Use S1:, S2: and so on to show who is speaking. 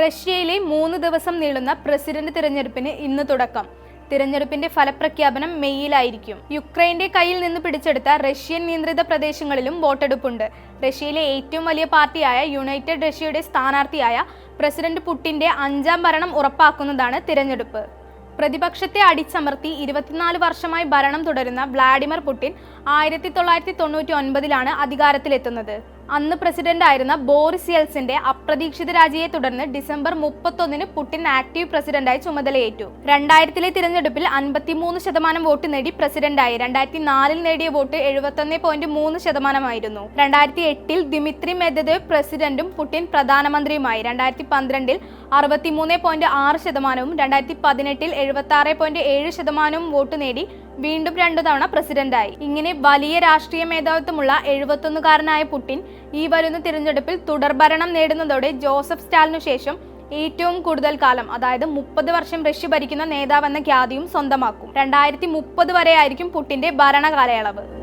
S1: റഷ്യയിലെ മൂന്ന് ദിവസം നീളുന്ന പ്രസിഡന്റ് തിരഞ്ഞെടുപ്പിന് ഇന്ന് തുടക്കം. തിരഞ്ഞെടുപ്പിന്റെ ഫലപ്രഖ്യാപനം മെയ്യിലായിരിക്കും. യുക്രൈന്റെ കയ്യിൽ നിന്ന് പിടിച്ചെടുത്ത റഷ്യൻ നിയന്ത്രിത പ്രദേശങ്ങളിലും വോട്ടെടുപ്പുണ്ട്. റഷ്യയിലെ ഏറ്റവും വലിയ പാർട്ടിയായ യുണൈറ്റഡ് റഷ്യയുടെ സ്ഥാനാർത്ഥിയായ പ്രസിഡന്റ് പുട്ടിന്റെ അഞ്ചാം ഭരണം ഉറപ്പാക്കുന്നതാണ് തിരഞ്ഞെടുപ്പ്. പ്രതിപക്ഷത്തെ അടിച്ചമർത്തി ഇരുപത്തിനാല് വർഷമായി ഭരണം തുടരുന്ന വ്ളാഡിമിർ പുടിൻ ആയിരത്തി തൊള്ളായിരത്തി തൊണ്ണൂറ്റി ഒൻപതിലാണ് അധികാരത്തിലെത്തുന്നത്. അന്ന് പ്രസിഡന്റായിരുന്ന ബോറിസ് യെൽസിന്റെ അപ്രതീക്ഷിത രാജിയെ തുടർന്ന് ഡിസംബർ മുപ്പത്തൊന്നിന് പുടിൻ ആക്റ്റീവ് പ്രസിഡന്റായി ചുമതലയേറ്റു. രണ്ടായിരത്തിലെ തിരഞ്ഞെടുപ്പിൽ അൻപത്തിമൂന്ന് ശതമാനം വോട്ട് നേടി പ്രസിഡന്റായി. രണ്ടായിരത്തി നാലിൽ നേടിയ വോട്ട് എഴുപത്തൊന്ന് പോയിന്റ് മൂന്ന് ശതമാനമായിരുന്നു. രണ്ടായിരത്തി എട്ടിൽ ദിമിത്രി മെദദേവ് പ്രസിഡന്റും പുടിൻ പ്രധാനമന്ത്രിയുമായി. രണ്ടായിരത്തി പന്ത്രണ്ടിൽ അറുപത്തിമൂന്ന് പോയിന്റ് ആറ് ശതമാനവും രണ്ടായിരത്തി പതിനെട്ടിൽ എഴുപത്തി ആറ് പോയിന്റ് ഏഴ് ശതമാനവും വോട്ട് നേടി വീണ്ടും രണ്ടു തവണ പ്രസിഡന്റായി. ഇങ്ങനെ വലിയ രാഷ്ട്രീയ മേധാവിത്വമുള്ള എഴുപത്തൊന്നുകാരനായ പുടിൻ ഈ വരുന്ന തിരഞ്ഞെടുപ്പിൽ തുടർഭരണം നേടുന്നതോടെ ജോസഫ് സ്റ്റാലിനു ശേഷം ഏറ്റവും കൂടുതൽ കാലം അതായത് മുപ്പത് വർഷം റഷ്യ ഭരിക്കുന്ന നേതാവെന്ന ഖ്യാതിയും സ്വന്തമാക്കും. രണ്ടായിരത്തി മുപ്പത് വരെയായിരിക്കും പുട്ടിന്റെ ഭരണകാലയളവ്.